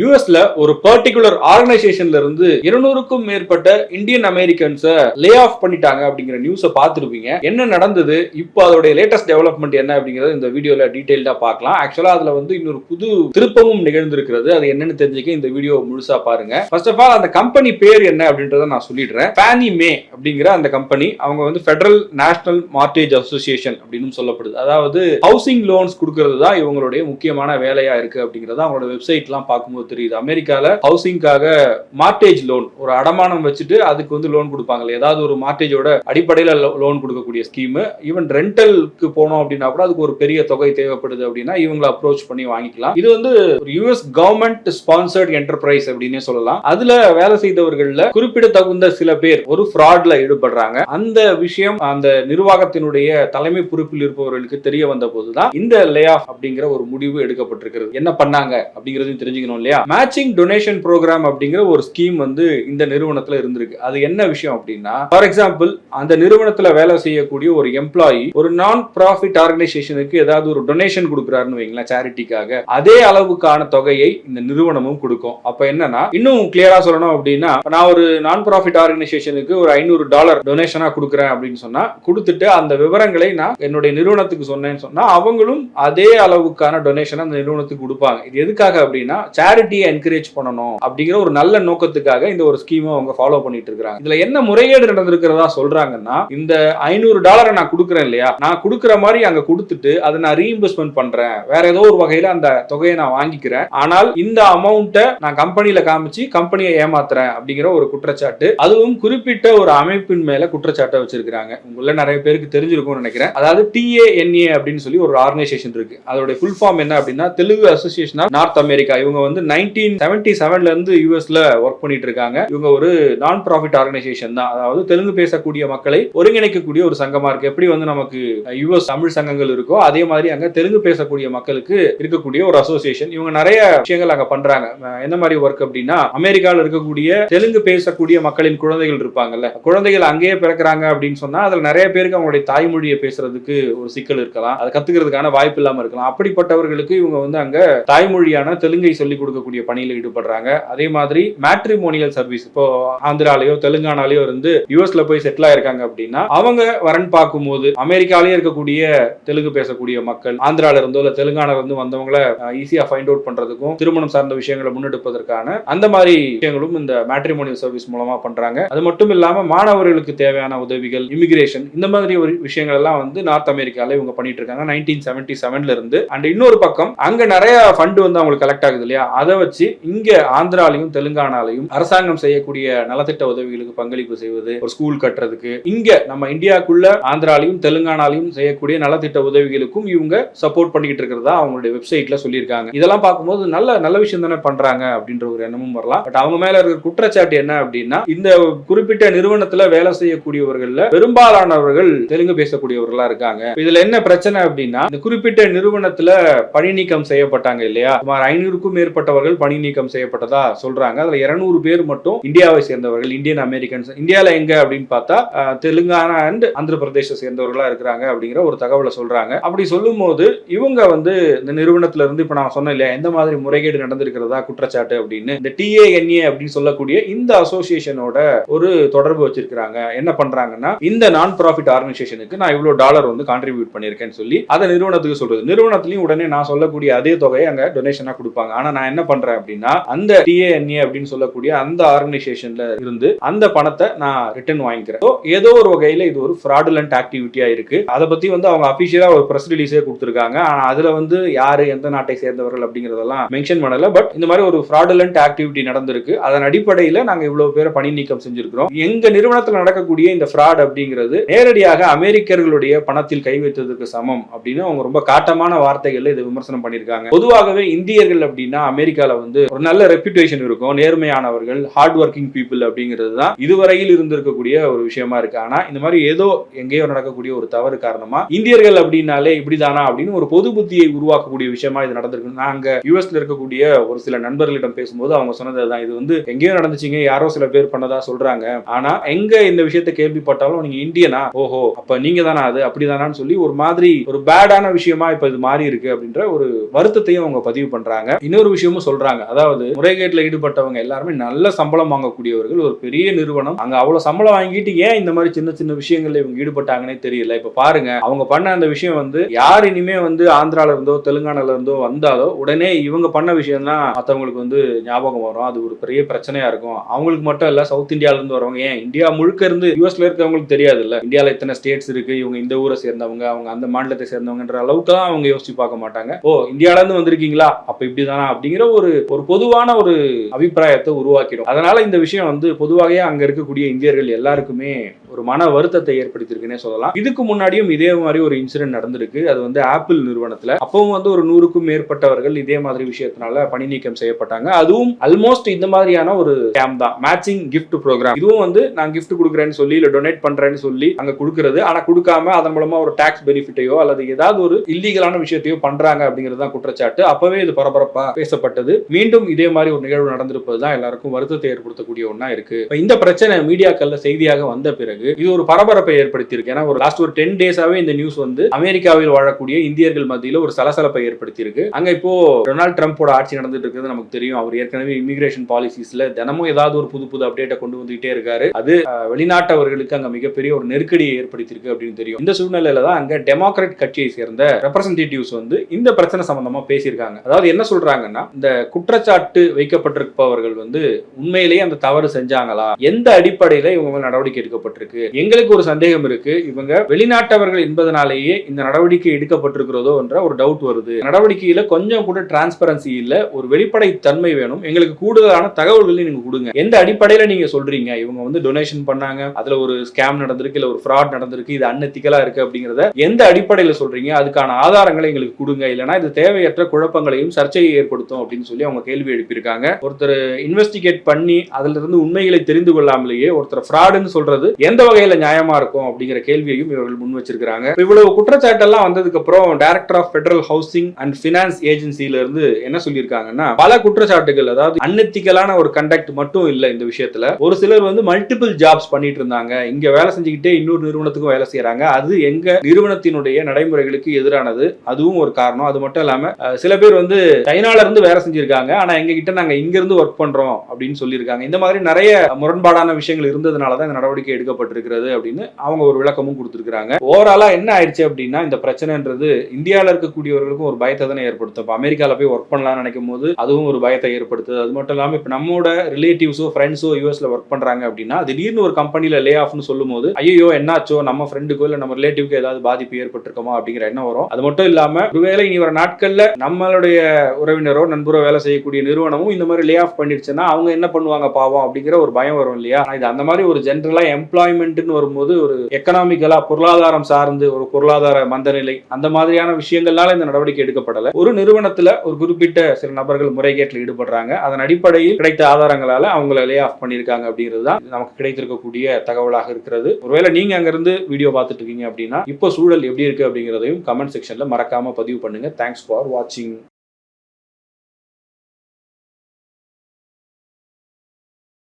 யூஎஸ்ல ஒரு பர்டிகுலர் ஆர்கனைசேஷன்ல இருந்து இருநூறுக்கும் மேற்பட்ட இந்தியன் அமெரிக்கன்ஸை லே ஆஃப் பண்ணிட்டாங்க அப்படிங்கிற நியூஸை பார்த்துருப்பீங்க. என்ன நடந்தது? இப்போ அதோடைய லேட்டஸ்ட் டெவலப்மெண்ட் என்ன அப்படிங்கறத இந்த வீடியோல டீடைல்டா பார்க்கலாம். ஆக்சுவலா அதுல வந்து இன்னொரு புது திருப்பமும் நிகழ்ந்திருக்கிறது. அது என்னன்னு தெரிஞ்சுக்க இந்த வீடியோ முழுசா பாருங்க. ஃபர்ஸ்ட் ஆஃப் ஆல் அந்த கம்பெனி பேர் என்ன அப்படின்றத நான் சொல்லிடுறேன். ஃபேனி மே அப்படிங்கிற அந்த கம்பெனி அவங்க வந்து ஃபெடரல் நேஷனல் மார்டேஜ் அசோசியேஷன் அப்படின்னு சொல்லப்படுது. அதாவது ஹவுசிங் லோன்ஸ் கொடுக்கறது தான் இவங்களுடைய முக்கியமான வேலையா இருக்கு அப்படிங்கறது அவங்களோட வெப்சைட்லாம் பார்க்கும்போது தெரியுது. அமெரிக்கால ஹவுசிங்காக மார்டேஜ் லோன் ஒரு அடமானம் வச்சுட்டு அதுக்கு வந்து லோன் கொடுப்பாங்க ஏதாவது ஒரு மார்டேஜோட அடிப்படையில் லோன் கொடுக்கக்கூடிய ஸ்கீமு ஈவன் ரெண்டலுக்கு போனோம் அப்படின்னா கூட அதுக்கு ஒரு பெரிய தொகை தேவைப்படுது அப்படின்னா இவங்களை அப்ரோச் பண்ணி வாங்கிக்கலாம். இது வந்து ஒரு யூஎஸ் கவர்மெண்ட் ஸ்பான்சர்ட் என்டர்பிரைஸ் அப்படின்னே சொல்லலாம். அதுல வேலை செய்தவர்கள்ல குறிப்பிடத்தகுந்த சில பேர் ஒரு ஃப்ராட்ல ஈடுபடுறாங்க. அந்த விஷயம் அந்த நிர்வாகத்தினுடைய தலைமை பொறுப்பில் இருப்பவர்களுக்கு தெரிய வந்த போதுதான் இந்த லே ஆஃப் அப்படிங்கிற ஒரு முடிவு எடுக்கப்பட்டிருக்கிறது. என்ன பண்ணாங்க அப்படிங்கறதையும் தெரிஞ்சுக்கணும் இல்லையா? இல்லையா? மேட்சிங் டொனேஷன் ப்ரோக்ராம் அப்படிங்கிற ஒரு ஸ்கீம் வந்து இந்த நிறுவனத்துல இருந்திருக்கு. அது என்ன விஷயம் அப்படின்னா ஃபார் எக்ஸாம்பிள் அந்த நிறுவனத்துல வேலை செய்யக்கூடிய ஒரு எம்ப்ளாயி ஒரு நான் ப்ராஃபிட் ஆர்கனைசேஷனுக்கு ஏதாவது ஒரு டொனேஷன் கொடுக்குறாருன்னு வைங்களேன் சேரிட்டிக்காக அதே அளவுக்கான தொகையை இந்த நிறுவனமும் கொடுக்கும். அப்ப என்னன்னா இன்னும் கிளியரா சொல்லணும் அப்படின்னா நான் ஒரு நான் ப்ராஃபிட் ஆர்கனைசேஷனுக்கு ஒரு ஐநூறு டாலர் டொனேஷனா கொடுக்குறேன் அப்படின்னு சொன்னா கொடுத்துட்டு அந்த விவரங்களை நான் என்னுடைய நிறுவனத்துக்கு சொன்னேன்னு சொன்னா அவங்களும் அதே அளவுக்கான டொனேஷன் அந்த நிறுவனத்துக்கு கொடுப்பாங்க. இது எதுக்காக அப்படின்னா சேரிட்டி சேரிட்டியை என்கரேஜ் பண்ணணும் அப்படிங்கிற ஒரு நல்ல நோக்கத்துக்காக இந்த ஒரு ஸ்கீமை அவங்க ஃபாலோ பண்ணிட்டு இருக்காங்க. இதுல என்ன முறைகேடு நடந்திருக்கிறதா சொல்றாங்கன்னா இந்த ஐநூறு டாலரை நான் கொடுக்குறேன் இல்லையா? நான் கொடுக்குற மாதிரி அங்க கொடுத்துட்டு அதை நான் ரீஇம்பர்ஸ்மெண்ட் பண்றேன். வேற ஏதோ ஒரு வகையில அந்த தொகையை நான் வாங்கிக்கிறேன். ஆனால் இந்த அமௌண்ட்டை நான் கம்பெனியில காமிச்சு கம்பெனியை ஏமாத்துறேன் அப்படிங்கிற ஒரு குற்றச்சாட்டு அதுவும் குறிப்பிட்ட ஒரு அமைப்பின் மேல குற்றச்சாட்டை வச்சிருக்காங்க உங்கள நிறைய பேருக்கு தெரிஞ்சிருக்கும்னு நினைக்கிறேன். அதாவது டிஏஎன்ஏ அப்படின்னு சொல்லி ஒரு ஆர்கனைசேஷன் இருக்கு. அதோட ஃபுல் ஃபார்ம் என்ன அப்படின்னா Telugu association of North America இவங்க வந்து நைன்டீன் செவன்டி செவன்ல இருந்து யூஎஸ்ல ஒர்க் பண்ணிட்டு இருக்காங்க இவங்க ஒரு நான் ப்ராஃபிட் ஆர்கனைசேஷன் தான். அதாவது தெலுங்கு பேசக்கூடிய மக்களை ஒருங்கிணைக்கக்கூடிய ஒரு சங்கமா இருக்கு. எப்படி வந்து நமக்கு யூஎஸ் தமிழ் சங்கங்கள் இருக்கோ அதே மாதிரி அங்க தெலுங்கு பேசக்கூடிய மக்களுக்கு இருக்கக்கூடிய ஒரு அசோசியேஷன் இவங்க நிறைய விஷயங்கள் அங்க பண்றாங்க. என்ன மாதிரி ஒர்க் அப்படின்னா அமெரிக்காவில் இருக்கக்கூடிய தெலுங்கு பேசக்கூடிய மக்களின் குழந்தைகள் இருப்பாங்கல்ல குழந்தைகள் அங்கேயே பிறக்கிறாங்க அப்படின்னு சொன்னா அதுல நிறைய பேருக்கு அவங்களுடைய தாய்மொழியை பேசுறதுக்கு ஒரு சிக்கல் இருக்கலாம். அதை கத்துக்கிறதுக்கான வாய்ப்பு இல்லாம இருக்கலாம். அப்படிப்பட்டவர்களுக்கு இவங்க வந்து அங்க தாய்மொழியான தெலுங்கை சொல்லிக் கொடுக்கக்கூடிய பணியில் ஈடுபடுறாங்க. அதே மாதிரி மேட்ரிமோனியல் சர்வீஸ் இப்போ ஆந்திராலயோ தெலுங்கானாலயோ இருந்து யூஎஸ்ல போய் செட்டில் ஆயிருக்காங்க அப்படின்னா அவங்க வரன் பார்க்கும்போது அமெரிக்காலேயே இருக்கக்கூடிய தெலுங்கு பேசக்கூடிய மக்கள் ஆந்திரால இருந்தோ இல்ல தெலுங்கானால இருந்து வந்தவங்கள ஈஸியா ஃபைண்ட் அவுட் பண்றதுக்கும் திருமணம் சார்ந்த விஷயங்களை முன்னெடுப்பதற்கான அந்த மாதிரி விஷயங்களும் இந்த மேட்ரிமோனியல் சர்வீஸ் மூலமா பண்றாங்க. அது மட்டும் இல்லாம மாணவர்களுக்கு தேவையான உதவிகள் இமிகிரேஷன் இந்த மாதிரி ஒரு விஷயங்கள் எல்லாம் வந்து நார்த் அமெரிக்கால இவங்க பண்ணிட்டு இருக்காங்க. நைன்டீன் செவன்டி செவன்ல இருந்து அண்ட் இன்னொரு பக்கம் அங்க நிறைய ஃபண்ட் வந்து அவங்களுக்கு கலெக்ட் ஆகுது இல்லையா? அதை வச்சு இங்க ஆந்திராலையும் தெலுங்கானாலையும் அரசாங்கம் செய்யக்கூடிய நலத்திட்ட உதவிகளுக்கு பங்களிப்பு செய்வது ஒரு ஸ்கூல் கட்டுறதுக்கு இங்க நம்ம இந்தியாக்குள்ள ஆந்திராலையும் தெலுங்கானாலையும் செய்யக்கூடிய நலத்திட்ட உதவிகளுக்கும் இவங்க சப்போர்ட் பண்ணிக்கிட்டு இருக்கிறதா அவங்களுடைய வெப்சைட்ல சொல்லியிருக்காங்க. இதெல்லாம் பார்க்கும்போது நல்ல நல்ல விஷயம் தானே பண்றாங்க அப்படின்ற ஒரு எண்ணமும் வரலாம். பட் அவங்க மேல இருக்கிற குற்றச்சாட்டு என்ன அப்படின்னா இந்த குறிப்பிட்ட நிறுவனத்துல வேலை செய்யக்கூடியவர்கள்ல பெரும்பாலானவர்கள் தெலுங்கு பேசக்கூடியவர்களா இருக்காங்க. இதுல என்ன பிரச்சனை அப்படின்னா இந்த குறிப்பிட்ட நிறுவனத்துல பணி நீக்கம் செய்யப்பட்டாங்க இல்லையா? சுமார் ஐநூறுக்கும் மேற்பட்டவர்கள் பணி நீக்கம் செய்யப்பட்டதா சொல்றாங்க. அதுல இருநூறு பேர் மட்டும் இந்தியாவை சேர்ந்தவர்கள் இந்தியன் அமெரிக்கன்ஸ் இந்தியால எங்க அப்படின்னு பார்த்தா தெலுங்கானா அண்ட் ஆந்திர பிரதேச சேர்ந்தவர்களா இருக்கிறாங்க அப்படிங்கிற ஒரு தகவலை சொல்றாங்க. அப்படி சொல்லும் போது இவங்க வந்து இந்த நிறுவனத்துல இருந்து இப்ப நான் சொன்னேன் இல்லையா எந்த மாதிரி முறைகேடு நடந்திருக்கிறதா குற்றச்சாட்டு அப்படின்னு இந்த டிஏஎன்ஏ அப்படின்னு சொல்லக்கூடிய இந்த அசோசியேஷனோட ஒரு தொடர்பு வச்சிருக்கிறாங்க. என்ன பண்றாங்கன்னா இந்த நான் ப்ராஃபிட் ஆர்கனைசேஷனுக்கு நான் இவ்வளவு டாலர் வந்து கான்ட்ரிபியூட் பண்ணியிருக்கேன்னு சொல்லி அதை நிறுவனத்துக்கு சொல்றது. நிறுவனத்திலையும் உடனே நான் சொல்லக்கூடிய அதே தொகையை அங்க டொனேஷனா கொடுப்பாங்க. ஆனா நான் என்ன பண்றேன் அப்படின்னா அந்த டிஏஎன்ஏ அப்படின்னு சொல்லக்கூடிய அந்த ஆர்கனைசேஷன்ல இருந்து அந்த பணத்தை நான் ரிட்டர்ன் வாங்கிக்கிறேன். ஸோ ஏதோ ஒரு வகையில இது ஒரு ஃப்ராடுலண்ட் ஆக்டிவிட்டியா இருக்கு. அதை பத்தி வந்து அவங்க அபிஷியலா ஒரு பிரஸ் ரிலீஸே கொடுத்துருக்காங்க. ஆனா அதுல வந்து யாரு எந்த நாட்டை சேர்ந்தவர்கள் அப்படிங்கறதெல்லாம் மென்ஷன் பண்ணல. பட் இந்த மாதிரி ஒரு ஃப்ராடுலண்ட் ஆக்டிவிட்டி நடந்திருக்கு. அதன் அடிப்படையில நாங்க இவ்வளவு பேரை பணி நீக்கம் செஞ்சிருக்கிறோம். எங்க நிறுவனத்தில் நடக்கக்கூடிய இந்த ஃப்ராட் அப்படிங்கிறது நேரடியாக அமெரிக்கர்களுடைய பணத்தில் கை வைத்ததுக்கு சமம் அப்படின்னு அவங்க ரொம்ப காட்டமான வார்த்தைகள்ல இதை விமர்சனம் பண்ணியிருக்காங்க. பொதுவாகவே இந்தியர்கள் அப்படின்னா அமெரிக்க அமெரிக்கால வந்து ஒரு நல்ல ரெப்யூட்டேஷன் இருக்கும். நேர்மையானவர்கள் ஹார்ட் ஒர்க்கிங் பீப்புள் அப்படிங்கிறது தான் இதுவரையில் இருந்திருக்கக்கூடிய ஒரு விஷயமா இருக்கு. ஆனா இந்த மாதிரி ஏதோ எங்கேயோ நடக்கக்கூடிய ஒரு தவறு காரணமா இந்தியர்கள் அப்படின்னாலே இப்படிதானா அப்படின்னு ஒரு பொது புத்தியை உருவாக்கக்கூடிய விஷயமா இது நடந்திருக்கு. நாங்க யூஎஸ்ல இருக்கக்கூடிய ஒரு சில நண்பர்களிடம் பேசும்போது அவங்க சொன்னது தான். இது வந்து எங்கேயோ நடந்துச்சுங்க யாரோ சில பேர் பண்ணதா சொல்றாங்க. ஆனா எங்க இந்த விஷயத்தை கேள்விப்பட்டாலும் நீங்க இந்தியனா? ஓஹோ அப்ப நீங்க தானா அது? அப்படிதானான்னு சொல்லி ஒரு மாதிரி ஒரு பேடான விஷயமா இப்ப இது மாறி இருக்கு அப்படின்ற ஒரு வருத்தத்தையும் அவங்க பதிவு பண்றாங்க. இன்னொரு விஷயமும் சொல்றாங்க. அதாவது முறைகேட்டில் ஈடுபட்டவங்க எல்லாருமே நல்ல சம்பளம் வாங்கக்கூடியவர்கள். ஒரு பெரிய நிறுவனம். அங்க அவ்வளவு சம்பளம் வாங்கிட்டு ஏன் இந்த மாதிரி சின்ன சின்ன விஷயங்கள்ல இவங்க ஈடுபட்டாங்கன்னே தெரியல. இப்ப பாருங்க அவங்க பண்ண அந்த விஷயம் வந்து யார் இனிமே வந்து ஆந்திரால இருந்தோ தெலுங்கானால இருந்தோ வந்தாலோ உடனே இவங்க பண்ண விஷயம் தான் மத்தவங்களுக்கு வந்து ஞாபகம் வரும். அது ஒரு பெரிய பிரச்சனையா இருக்கும். அவங்களுக்கு மட்டும் இல்ல சவுத் இந்தியால இருந்து வரவங்க ஏன் இந்தியா முழுக்க இருந்து யூஎஸ்ல இருக்கவங்களுக்கு தெரியாது இல்ல இந்தியால இத்தனை ஸ்டேட்ஸ் இருக்கு இவங்க இந்த ஊரை சேர்ந்தவங்க அவங்க அந்த மாநிலத்தை சேர்ந்தவங்கன்ற அளவுக்கு தான் அவங்க யோசிச்சு பார்க்க மாட்டாங்க. ஓ இந்தியால இருந்து வந்திருக்கீங்களா? அப்ப இப்படிதானா? அப்படிங்கிற ஒரு ஒரு பொதுவான ஒரு அபிப்பிராயத்தை உருவாக்கிடும். அதனால இந்த விஷயம் வந்து பொதுவாகவே அங்க இருக்கக்கூடிய இந்தியர்கள் எல்லாருக்குமே ஒரு மன வருத்தத்தை ஏற்படுத்தியிருக்குன்னே சொல்லலாம். இதுக்கு முன்னாடியும் இதே மாதிரி ஒரு இன்சிடென்ட் நடந்திருக்கு. அது வந்து ஆப்பிள் நிறுவனத்துல. அப்பவும் வந்து ஒரு நூறுக்கும் மேற்பட்டவர்கள் இதே மாதிரி விஷயத்தினால பணி நீக்கம் செய்யப்பட்டாங்க. அதுவும் ஆல்மோஸ்ட் இந்த மாதிரியான ஒரு கேம் தான். மேட்சிங் கிஃப்ட் ப்ரோக்ராம் இதுவும் வந்து நான் கிஃப்ட் கொடுக்குறேன்னு சொல்லி இல்ல டொனேட் பண்றேன்னு சொல்லி அங்க கொடுக்கறது. ஆனா கொடுக்காம அதன் மூலமா ஒரு டாக்ஸ் பெனிஃபிட்டையோ அல்லது ஏதாவது ஒரு இல்லீகலான விஷயத்தையோ பண்றாங்க அப்படிங்கிறது தான் குற்றச்சாட்டு. அப்பவே இது பரபரப்பா பேசப்பட்டது. மீண்டும் இதே மாதிரி ஒரு நிகழ்வு நடந்திருப்பது தான் எல்லாருக்கும் வருத்தத்தை ஏற்படுத்தக்கூடிய ஒன்றா இருக்கு. இந்த பிரச்சனை மீடியாக்கள்ல செய்தியாக வந்த பிறகு இது ஒரு பரபரப்பை ஏற்படுத்தியிருக்கு. ஏன்னா ஒரு லாஸ்ட் ஒரு டென் டேஸாவே இந்த நியூஸ் வந்து அமெரிக்காவில் வாழக்கூடிய இந்தியர்கள் மத்தியில் ஒரு சலசலப்பை ஏற்படுத்தியிருக்கு. அங்க இப்போ டொனால்ட் ட்ரம்ப்போட ஆட்சி நடந்துட்டு இருக்கிறது நமக்கு தெரியும். அவர் ஏற்கனவே இமிகிரேஷன் பாலிசிஸ்ல தினமும் ஏதாவது ஒரு புது புது அப்டேட்டை கொண்டு வந்துகிட்டே இருக்காரு. அது வெளிநாட்டவர்களுக்கு அங்க மிகப்பெரிய ஒரு நெருக்கடியை ஏற்படுத்தியிருக்கு அப்படின்னு தெரியும். இந்த சூழ்நிலையில தான் அங்க டெமோக்ராட் கட்சியை சேர்ந்த ரெப்ரசன்டேட்டிவ்ஸ் வந்து இந்த பிரச்சனை சம்பந்தமா பேசியிருக்காங்க. அதாவது என்ன சொல்றாங்கன்னா இந்த குற்றச்சாட்டு வைக்கப்பட்டிருப்பவர்கள் வந்து உண்மையிலேயே அந்த தவறு செஞ்சாங்களா? எந்த அடிப்படையில இவங்க நடவடிக்கை எடுக்கப்பட்டிருக்கு? எங்களுக்கு ஒரு சந்தேகம் இருக்கு. இவங்க வெளிநாட்டவர்கள் என்பதனாலேயே இந்த நடவடிக்கை எடுக்கப்பட்டிருக்கிறதோ என்ற ஒரு டவுட் வருது. நடவடிக்கையில கொஞ்சம் கூட டிரான்ஸ்பரன்சி இல்ல. ஒரு வெளிப்படை தன்மை வேணும். எங்களுக்கு கூடுதலான தகவல்கள் நீங்க கொடுங்க. எந்த அடிப்படையில நீங்க சொல்றீங்க? இவங்க வந்து டொனேஷன் பண்ணாங்க. அதுல ஒரு ஸ்கேம் நடந்திருக்கு இல்ல ஒரு ஃப்ராட் நடந்திருக்கு இது அன்னத்திக்கலா இருக்கு அப்படிங்கறத எந்த அடிப்படையில சொல்றீங்க? அதுக்கான ஆதாரங்களை எங்களுக்கு கொடுங்க. இல்லைன்னா இது தேவையற்ற குழப்பங்களையும் சர்ச்சையை ஏற்படுத்தும் அப்படின்னு சொல்லி அவங்க கேள்வி எழுப்பியிருக்காங்க. ஒருத்தர் இன்வெஸ்டிகேட் பண்ணி அதுல இருந்து உண்மைகளை தெரிந்து கொள்ளாமலேயே ஒருத்தர் ஃப்ராடுன்னு சொல்றது எந்த வகையில நியாயமா இருக்கும் அப்படிங்கிற கேள்வியையும் இவர்கள் முன் வச்சிருக்காங்க இவ்வளவு குற்றச்சாட்டெல்லாம் வந்ததுக்கு அப்புறம் director of federal housing and finance ஏஜென்சில இருந்து என்ன சொல்லியிருக்காங்கன்னா பல குற்றச்சாட்டுகள் அதாவது அன்னத்திக்கலான ஒரு கண்டக்ட் மட்டும் இல்லை இந்த விஷயத்துல. ஒரு சிலர் வந்து மல்டிபிள் ஜாப்ஸ் பண்ணிட்டு இருந்தாங்க. இங்க வேலை செஞ்சுக்கிட்டே இன்னொரு நிறுவனத்துக்கும் வேலை செய்யறாங்க. அது எங்க நிறுவனத்தினுடைய நடைமுறைகளுக்கு எதிரானது. அதுவும் ஒரு காரணம். அது மட்டும் இல்லாம சில பேர் வந்து சைனால இருந்து வேலை செஞ்சிருக்காங்க. ஆனா எங்க கிட்ட நாங்க இங்க இருந்து ஒர்க் பண்றோம் அப்படின்னு சொல்லியிருக்காங்க. இந்த மாதிரி நிறைய முரண்பாடான விஷயங்கள் இருந்ததுனால தான் இந்த நடவடிக்கை எடுக்கப்பட்டிருக்கிறது அப்படின்னு அவங்க ஒரு விளக்கமும் கொடுத்துருக்காங்க ஓவராலா என்ன ஆயிடுச்சு அப்படின்னா இந்த பிரச்சனைன்றது இந்தியாவில் இருக்கக்கூடியவர்களுக்கும் ஒரு பயத்தை தானே ஏற்படுத்தும். இப்போ அமெரிக்காவில் போய் ஒர்க் பண்ணலாம்னு நினைக்கும் போது அதுவும் ஒரு பயத்தை ஏற்படுத்துது. அது மட்டும் இல்லாமல் இப்போ நம்மோட ரிலேட்டிவ்ஸோ ஃப்ரெண்ட்ஸோ யூஎஸ்ல ஒர்க் பண்ணுறாங்க அப்படின்னா திடீர்னு ஒரு கம்பெனியில் லே ஆஃப்னு சொல்லும் போது ஐயோ என்னாச்சோ நம்ம ஃப்ரெண்டுக்கோ இல்லை நம்ம ரிலேட்டிவ்க்கு ஏதாவது பாதிப்பு ஏற்பட்டிருக்கோமா அப்படிங்கிற எண்ணம் வரும். அது மட்டும் இல்லாமல் ஒருவேளை இனி வர நாட்களில் நம்மளுடைய உறவினரோ நண்பரோ வேலை செய்யக்கூடிய நிறுவனமும் இந்த மாதிரி லே ஆஃப் பண்ணிடுச்சுன்னா அவங்க என்ன பண்ணுவாங்க பாவம் அப்படிங்கிற ஒரு பயம் வரும் இல்லையா? இது அந்த மாதிரி ஒரு ஜென்ரலா எம்ப்ளாய்மெண்ட்னு வரும்போது ஒரு எக்கனாமிக்கலா பொருளாதாரம் சார்ந்து ஒரு பொருளாதார மந்தநிலை அந்த மாதிரியான விஷயங்கள்னால இந்த நடவடிக்கை எடுக்கப்படல. ஒரு நிறுவனத்துல ஒரு குறிப்பிட்ட சில நபர்கள் முறைகேட்டில் ஈடுபடுறாங்க. அதன் அடிப்படையில் கிடைத்த ஆதாரங்களால அவங்கள லே ஆஃப் பண்ணியிருக்காங்க அப்படிங்கிறது தான் நமக்கு கிடைத்திருக்கக்கூடிய தகவலாக இருக்கிறது. ஒருவேளை நீங்க அங்கிருந்து வீடியோ பார்த்துட்டு இருக்கீங்க அப்படின்னா இப்போ சூழல் எப்படி இருக்கு அப்படிங்கிறதையும் கமெண்ட் செக்ஷன்ல மறக்காம பதிவு பண்ணுங்க. தேங்க்ஸ் ஃபார் வாட்சிங்